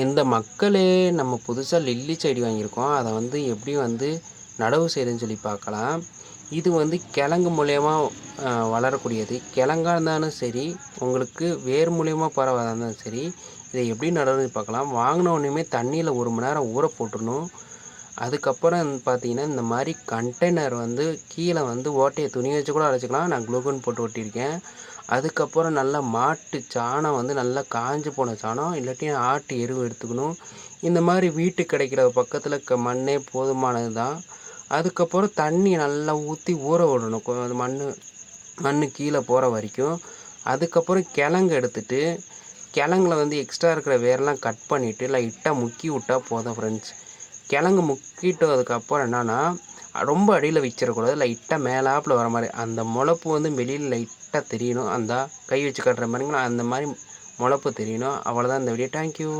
இந்த மக்களே நம்ம புதுசாக லில்லி செடி வாங்கியிருக்கோம். அதை வந்து எப்படி வந்து நடவு செய்யுதுன்னு சொல்லி பார்க்கலாம். இது வந்து கிழங்கு மூலயமா வளரக்கூடியது. கிழங்கா இருந்தாலும் சரி, உங்களுக்கு வேர் மூலயமா பரவறதா இருந்தாலும் சரி, இதை எப்படி நடவுன்னு பார்க்கலாம். வாங்கின உடனேயுமே தண்ணியில் ஒரு மணி நேரம் ஊற போட்டுடணும் அதுக்கப்புறம் பார்த்தீங்கன்னா, இந்த மாதிரி கண்டெய்னர் வந்து கீழே வந்து ஓட்டையை துணி வச்சு கூட அடைச்சிக்கலாம் நான் க்ளூகன் போட்டு ஒட்டியிருக்கேன். அதுக்கப்புறம் நல்லா மாட்டு சாணம் வந்து நல்லா காஞ்சு போன சாணம், இல்லாட்டி ஆட்டு எருவு எடுத்துக்கணும். இந்த மாதிரி வீட்டுக்கு கிடைக்கிற பக்கத்தில் இருக்க மண்ணே போதுமானது தான். அதுக்கப்புறம் தண்ணி நல்லா ஊற்றி ஊற விடணும். கொ மண்ணு மண் கீழே போகிற வரைக்கும். அதுக்கப்புறம் கிழங்கு எடுத்துட்டு, கிழங்குல வந்து எக்ஸ்ட்ரா இருக்கிற வேர்லாம் கட் பண்ணிவிட்டு லைட்டாக முக்கி விட்டா போதும் ஃப்ரெண்ட்ஸ். கிழங்கு முக்கிட்டதுக்கப்புறம் என்னன்னா, ரொம்ப அடியில் வச்சிடக்கூடாது லைட்டாக மேலாப்பில் வர மாதிரி அந்த முளப்பு வந்து வெளியில் லைட்டாக தெரியணும். அந்த கை வச்சு கட்டுற மாதிரிங்களா அந்த மாதிரி முளப்பு தெரியணும். அவ்வளோதான் இந்த வீடியோ. Thank you.